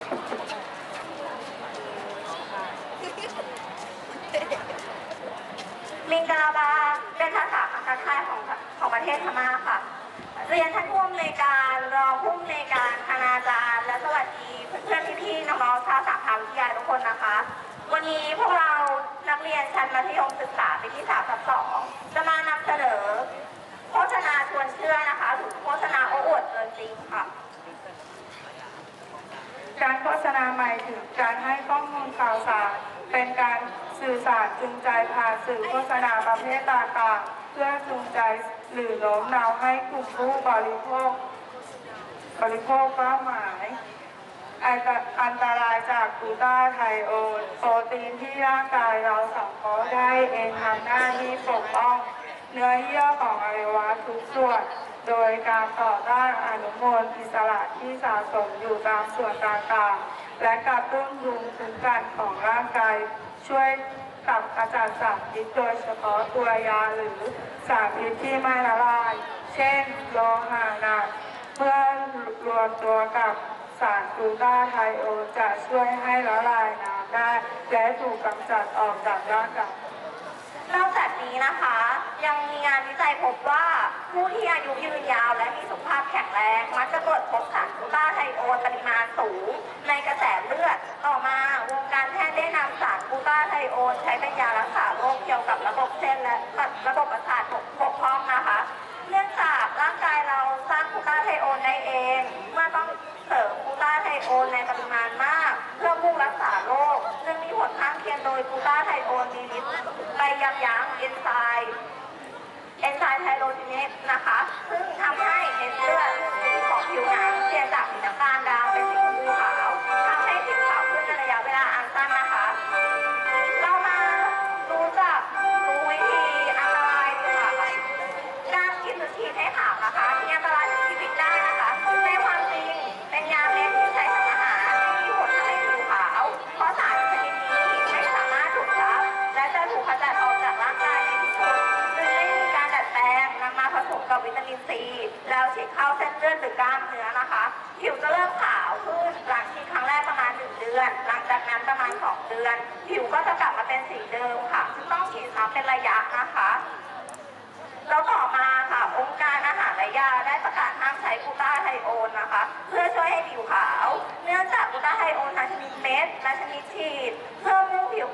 มิงกาลาบาเป็นภาษาทักทายของของประเทศพม่าค่ะ เรียนท่านผู้อำนวยการรองผู้อำนวยการคณาจารย์ และสวัสดีเพื่อนๆพี่ๆน้องๆชาวสาขาวิทยาทุกคนนะคะ วันนี้พวกเรานักเรียนชั้นมัธยมศึกษาปีที่สามทับสองจะมานำเสนอ โฆษณาชวนเชื่อนะคะหรือโฆษณาโอ้อวดเกินจริงค่ะ การโฆษณาหมายถึงการให้ข้อมูลข่าวสาร เป็นการสื่อสาร จูงใจผ่าสื่อโฆษณาประเภทต่างๆ เพื่อจูงใจหรือโน้มน้าวให้กลุ่มผู้บริโภค บริโภคเป้าหมายอันตรายจากกูต้าไทโอนโปรตีนที่ร่างกายเราสังเคราะห์ได้เองทำหน้าที่ปกป้อง เนื้อเยื่อของอวัยวะทุกส่วน โดยการต่อต้านอนุมูลอิสระที่สะสมอยู่ตามส่วนต่างๆ และกระตุ้นภูมิคุ้มกันของร่างกายช่วย กับกระจัดสารพิษโดยเฉพาะตัวยาหรือสารพิษที่ไม่ละลาย เช่นโลหะหนักเมื่อรวมตัวกับสารกลูตาไทโอจะช่วยให้ละลายน้ำได้ และถูกกำจัดออกจากร่างกายนอกจากนี้นะคะ ยังมีงานวิจัยพบว่าผู้ที่อายุยืนยาวและมีสุขภาพแข็งแรง มักจะตรวจพบสารกลูตาไทโอปริมาณสูง ในกระแสเลือดต่อ โอนใช้เป็นยารักษาโรคเกี่ยวกับระบบเส้นและระบบประสาทปก เดือน ผิวก็จะกลับมาเป็นสีเดิมค่ะ ซึ่งต้องฉีดซ้ำเป็นระยะนะคะ แล้วต่อมาค่ะองค์การอาหารและยาได้ประกาศห้ามใช้กูต้าไทโอนนะคะ เพื่อช่วยให้ผิวขาว เนื่องจากกูต้าไทโอนทั้งชนิดเม็ดและชนิดฉีด เพื่อมุ่งผิว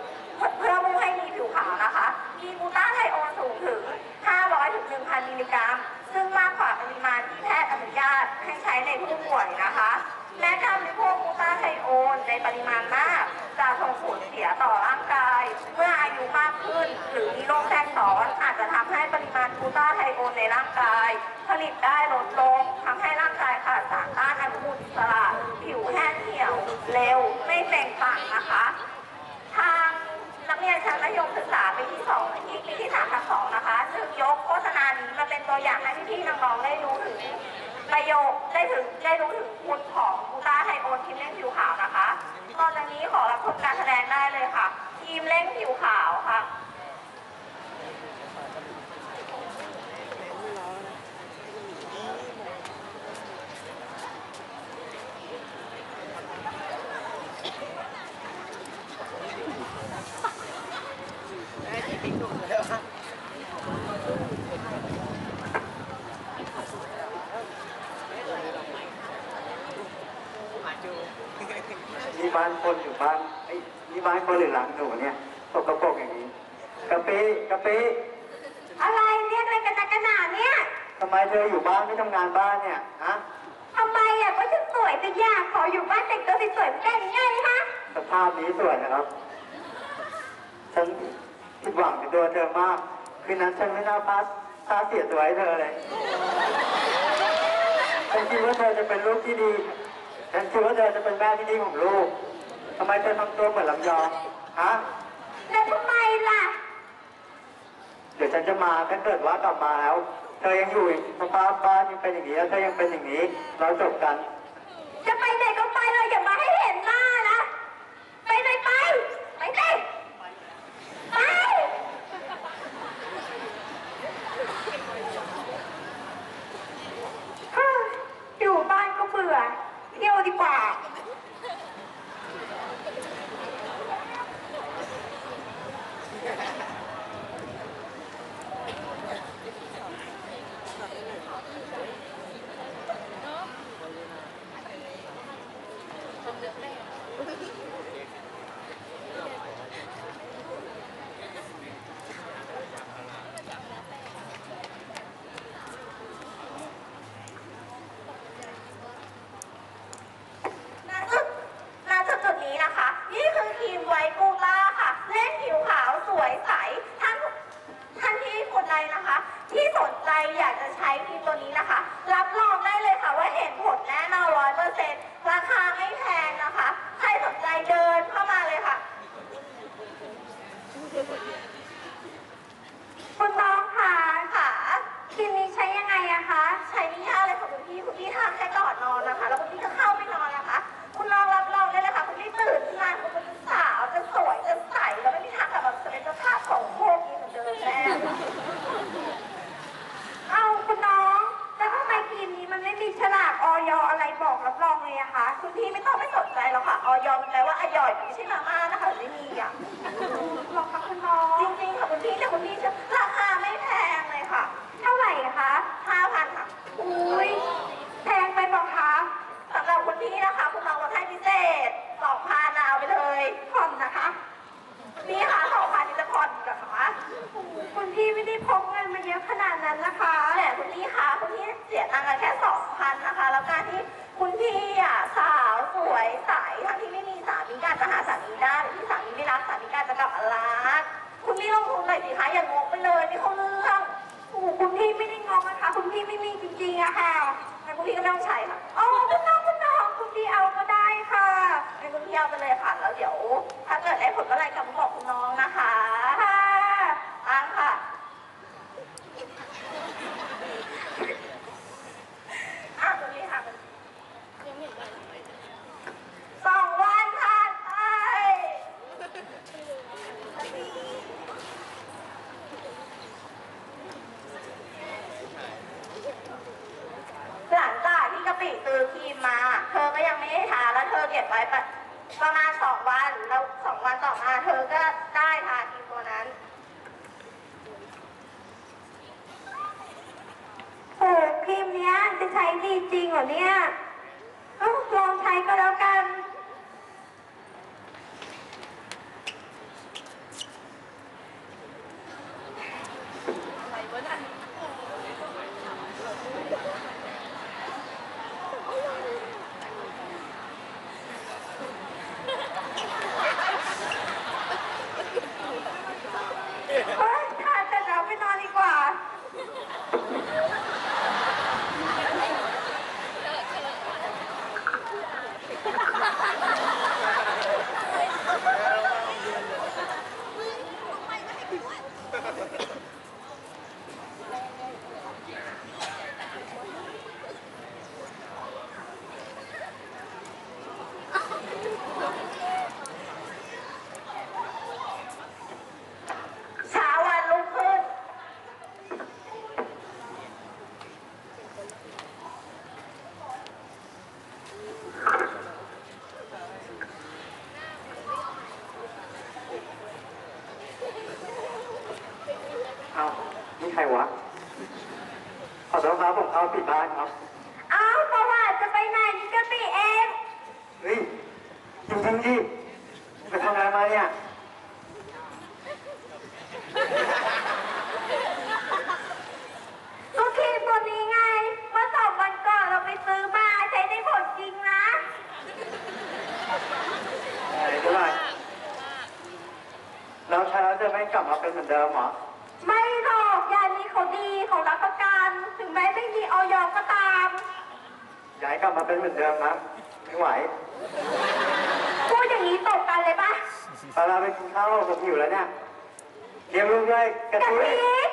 เพื่อมุ่งให้มีผิวขาวนะคะมีกูต้าไทโอนสูงถึง 500ถึง1,000มิลลิกรัม ซึ่งมากกว่าปริมาณที่แพทย์อนุญาตให้ใช้ในผู้ป่วยนะคะแม้การบริโภคกูต้าไทโอนในปริมาณมาก ร่างกาย ผลิตได้ลดลงทำให้ร่างกายขาดสารต้านอนุมูลอิสระผิวแห้งเหี่ยวเร็วไม่เปล่งปลั่งนะคะ ทางนักเรียนชั้นมัธยมศึกษาปีที่สองที่ปีที่สามทับสองนะคะจึงยกโฆษณานี้มาเป็นตัวอย่างให้พี่ๆน้องๆได้รู้ถึงประโยชน์ได้ถึงได้รู้ถึงคุณของกูตาไทโอนทีมเร่งผิวขาวนะคะ ตอนนี้ขอรับชมการแสดงได้เลยค่ะ ทีมเร่งผิวขาว ค่ะนี่บ้านคนอยู่บ้านไอ้ยนี่บ้านคนหรือหลังหนูเนี่ยสกปรกอย่างนี้กะปิกะปิอะไรเรียกอะไรกันนักกันหนาเนี่ยทำไมเธออยู่บ้านไม่ทำงานบ้านเนี่ยฮะทำไมอะก็ฉันสวยแต่อยากขออยู่บ้านแต่งตัวสวยๆไม่ได้หรือไงคะสภาพนี้สวยนะครับฉันผิดหวังในตัวเธอมากคืนนั้นฉันไม่น่าพลาดพลาดเสียตัวให้เธอเลยฉันคิดว่าเธอจะเป็นลูกที่ดีฉันคิดว่าเธอจะเป็นแม่ที่ดีของลูก ทำไมเธอทำตัวเหมือนลำยองฮะแล้วทำไมล่ะ เดี๋ยวฉันจะมาถ้าเกิดว่ากลับมาแล้ว เธอยังอยู่สภาพบ้านยังเป็นอย่างนี้แล้วเธอยังเป็นอย่างนี้ เราจบกัน จะไปไหนก็ไปเลยอย่ามาให้เห็นหน้านะ ไปเลยไป ไปสิไป อยู่บ้านก็เบื่อ เที่ยวดีกว่า ไ100%ราคาไม่แพงนะคะ ใครสนใจเดินเข้ามาเลยค่ะ คุณน้องค่ะ ค่ะ ครีมนี้ใช้ยังไงอะคะ ใช้ไม่ยากเลยค่ะคุณพี่ คุณพี่ทานแค่ก่อนนอนนะคะ แล้วคุณพี่ก็เข้าไปนอนนะคะ คุณลองรับรองได้เลยค่ะ คุณพี่ตื่นขึ้นมาคุณเป็นสาวจะสวยจะใสแล้วไม่มีทางกลับมาเป็นสภาพของโคกนี้เหมือนเดิมแน่ เอาคุณน้อง แล้วทำไมครีมนี้มันไม่มีฉลากออยอะไรบอกรับรองเลยอะคะ คุณพี่ไม่ต้องไม่สนใจหรอกค่ะออยอมแปลว่า อร่อยไม่ใช่มาม่านะคะไม่มีอะหรอคะคุณน้องจริงๆค่ะคุณพี่แต่คุณพี่จะราคาไม่แพงเลยค่ะ เท่าไหร่คะห้าพันค่ะอุ้ยแพงไปบอกคะสำหรับคุณพี่นะคะคุณน้องลดให้พิเศษสองพันเอาไปเลยผ่อนนะคะนี่ค่ะสองพันนี่จะผ่อนเหรอคะคุณพี่ไม่ได้พกเงินมาเยอะขนาดนั้นนะคะแต่คุณพี่คะคุณพี่เสียตังค์กันแค่สองพันนะคะ แล้วการที่คุณพี่อะ คะอย่างงงไปเลยไม่เข้าเรื่องโอ้โหคุณพี่ไม่ได้งงนะคะ คุณพี่ไม่มีจริงๆอะค่ะงั้นคุณพี่ก็ไม่ต้องใช้ค่ะอ๋อคุณน้องคุณน้องคุณพี่เอาก็ได้ค่ะงั้นคุณพี่เอาไปเลยค่ะแล้วเดี๋ยว ถ้าเกิดได้ผลเมื่อไรกับมาบอกคุณน้องนะคะ ค่ะ อ้างค่ะอะคุณพี่ค่ะสองวันผ่านไป หลังจากที่กะปิซื้อครีมมา เธอก็ยังไม่ได้ทาแล้วเธอเก็บไว้ประประมาณสองวัน แล้วสองวันต่อมาเธอก็ได้ทาครีมตัวนั้นโอ้ครีมเนี้ยจะใช้ดีจริงเหรอเนี่ยอลองใช้ก็แล้วกัน เฮ้ยทานแต่เราไปนอนดีกว่า เช้าวันรุ่งขึ้น เอานี่ ใครวะ ขอโทษครับผมเข้าผิดบ้านครับเอ้าประวัติจะไปไหนนี่กะปิเอง เฮ้ยจริงๆดิไปทำอะไรมาเนี่ย ก็ครีมตัวนี้ไง เมื่อสองวันก่อนเราไปซื้อมาใช้ได้ผลจริงนะ อะไรด้วยแล้วใช้แล้วจะไม่กลับมาเป็นเหมือนเดิมเหรอ ไม่หรอกยานี้เขา ดีเขารับประกัน ถึงแม้ไม่มีออยก็ตามอย่าให้กลับมาเป็นเหมือนเดิมนะไม่ไหวพูดอย่างนี้ตกกันเลยปะตอนเราไปกินข้าวผมหิวแล้วเนี่ยเลี้ยงลูกด้วยกระกะทุ้ยทิกะทิ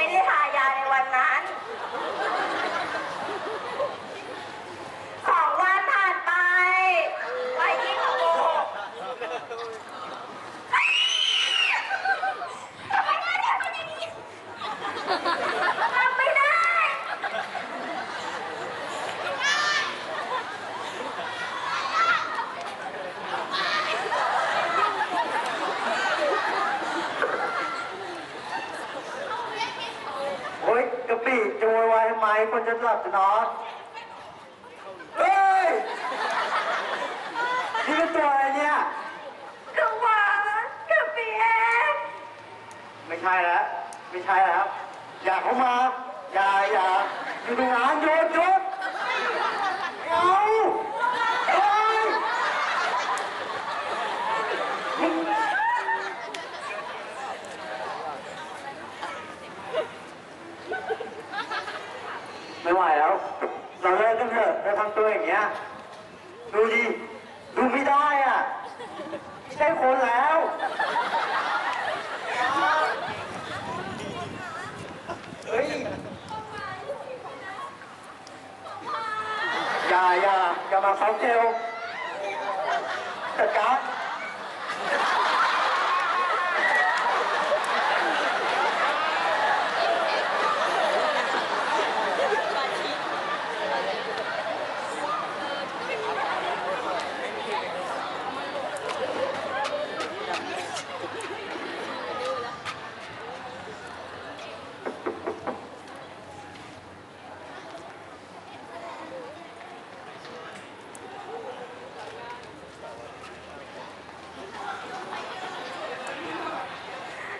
ไม่ จะหลับจะนอนเฮ้ยนี่เป็นตัวอะไรเนี่ยคือหวานกับเปียกไม่ใช่แล้วไม่ใช่แล้วอย่าเข้ามาอย่าอย่าอยู่ตรงนั้นหยุดหยุดไม่เอาเฮ้ยไม่ไหวแล้ว เราเลิกกันเถอะเราทำตัวอย่างเงี้ย ดูดิ ดูไม่ได้อะไม่ใช่คนแล้ว เฮ้ย อย่า อย่าอย่ามาเขาเทลจัดการ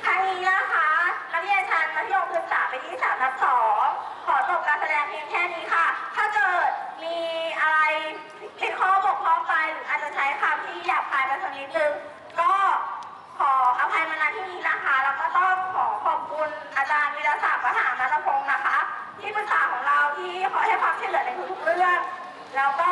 ทางนี้นะคะนักเรียนชั้นมัธยมศึกษาปีที่สามทับสองขอจบการแสดงเพียงแค่นี้ค่ะ ถ้าเกิดมีอะไรผิดข้อบกพร่องไปหรืออาจจะใช้ค ขาบคายไปสักนิดนึงก็ขออภัยมาณที่นี้นะคะ แล้วก็ต้องขอขอบคุณอาจารย์วิรศักดิ์มหามาตพงศ์นะคะ ที่ปรึกษาของเราที่ขอให้ความช่วยเหลือในทุกๆเรื่อง แล้วก็